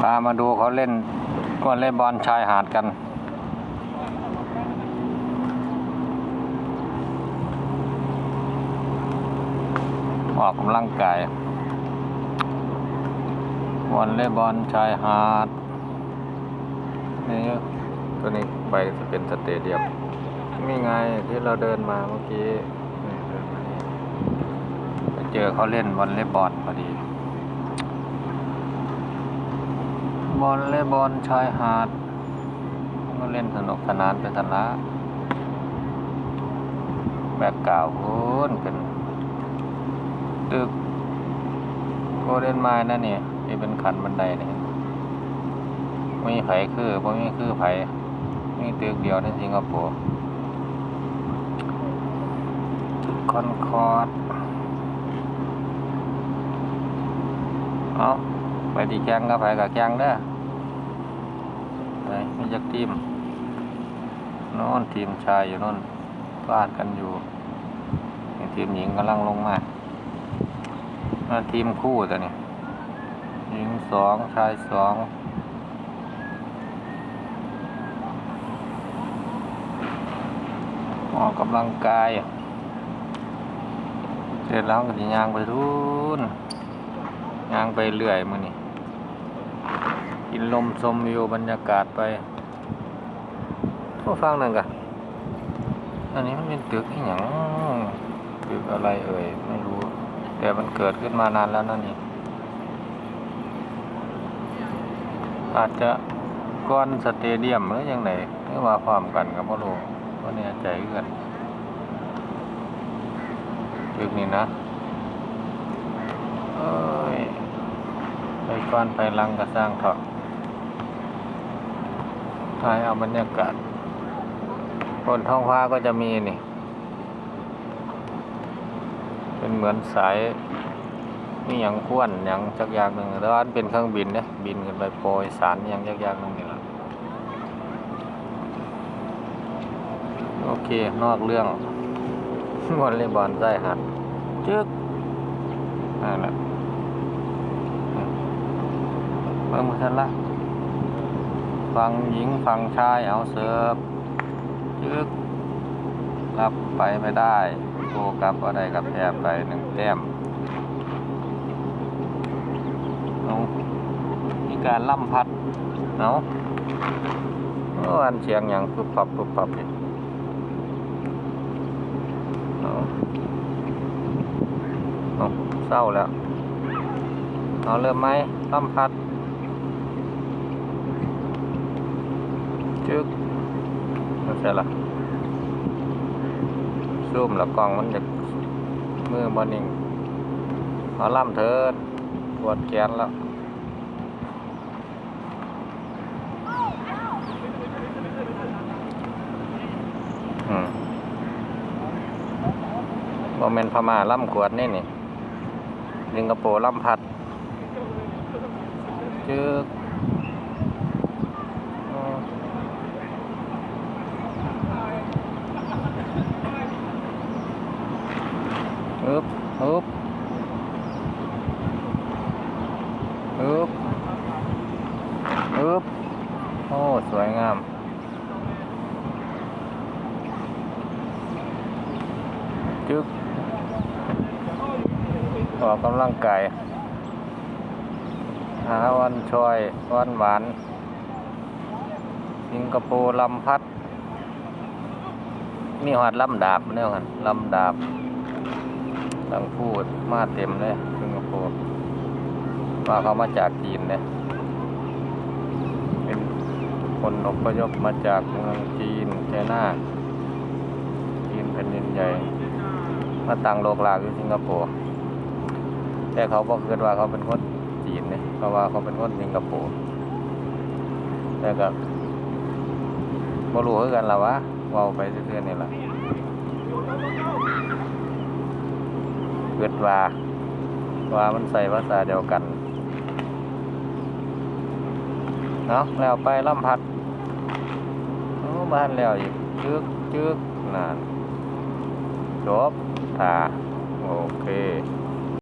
พามาดูเขาเล่นวอลเลย์บอลชายหาดกัน ออกกำลังกายวอลเลย์บอลชายหาดนี่ตัวนี้ไปจะเป็นสเตเดียมนี่ไงที่เราเดินมาเมื่อกี้ไปเจอเขาเล่นวอลเลย์บอลพอดี บอลเลย์บอลชายหาดก็เล่นสนุกสนานเป็นสาระแบกกล่าวพูนเป็น ตึกโกเด้นไม้นั่นเนี่ที่เป็นขันบันไดนี่ไม่มีไผคือบ่มีคือไผมีตึกเดียวในสิงคโปร์คอนคอร์ดเอา ไปดีแกงก็ไปกับแกงเด้อไปมีจักทีมน่นทีมชายอยู่น่นฟาดกันอยู่ทีมหญิงกำลังลงมาน่าทีมคู่แต่นี่หญิงสองชายสองออกกำลังกายเสร็จแล้วก็จะยางไปทุนยางไปเรื่อยมือนี่ กินลมชมวิวบรรยากาศไปก็ฟังหนึ่งกันอันนี้มันเป็นตึกอหย่างตึกอะไรเอ่ยไม่รู้ แต่มันเกิดขึ้นมานานแล้วนั่นนี่อาจจะก้อนสเตเดียมหรือยังไงหรือว่าความกันกับพ่อโลก็เนี่ยใจกันตึกนี้นะเอ้ยไปก้อนไปลังก็สร้างเถอะ ถ่ายเอาบรรยากาศบนท้องฟ้าก็จะมีนี่ เป็นเหมือนสายนี่อย่างควนอย่างจักย่างหนึ่งแต่ว่ามันเป็นเครื่องบินเนี่ยบินกันไปโปรยสารอย่างจักย่างหนึ่งนี่แหละโอเค นอกเรื่องวอลเลย์บอลใต้หัดจึ๊กนั่นแหละเบิ่งมาทันละ ฝั่งหญิงฝั่งชายเอาเสิร์ฟจึกรับไปไม่ได้โกกลับก็ได้กับแพ้ไปหนึ่งแต้มเอามีการล่ำพัดเอาอันเสียงอย่างปุ๊บปับปุ๊บปับนี่เอาเอาเศร้าแล้ว เอาเริ่มไหมล่ำพัด จึกไม่ใช่ละซูมแล้วกล้องมันจะมือบอนิ่งเอาล่ำเถิดปวดแขนแล้วอืมโมเมนพม่าล่ำขวดนี่นี่สิงคโปร์ล่ำพัดจึกอืมอึบอึบอึบ อึบโอ้ สวยงาม จึกออกกำลังกาย หาวันชอยวันหวาน สิงคโปร์ลำพัด มีหอดลำดาบเนี่ยกันลำดาบตั้งพูดมาเต็มเลย สิงคโปร์ว่าเขามาจากจีนเนี่ย คนอพยพมาจากเมืองจีนไชน่าจีนแผ่นดินใหญ่มาตั้งโลกลากอยู่สิงคโปร์แต่เขาบอกคิดว่าเขาเป็นคนจีนเนี่ยเพราะว่าเขาเป็นคนสิงคโปร์แต่ก็บ่รู้คือกันละวะเว้าไปเรื่อยๆนี่ล่ะเกิดว่าว่ามันใส่ภาษาเดียวกัน เนาะแล้วไปลำพัดโอ้บ้านแล้วอีกจึกจึกนั่นจบท่าโอเค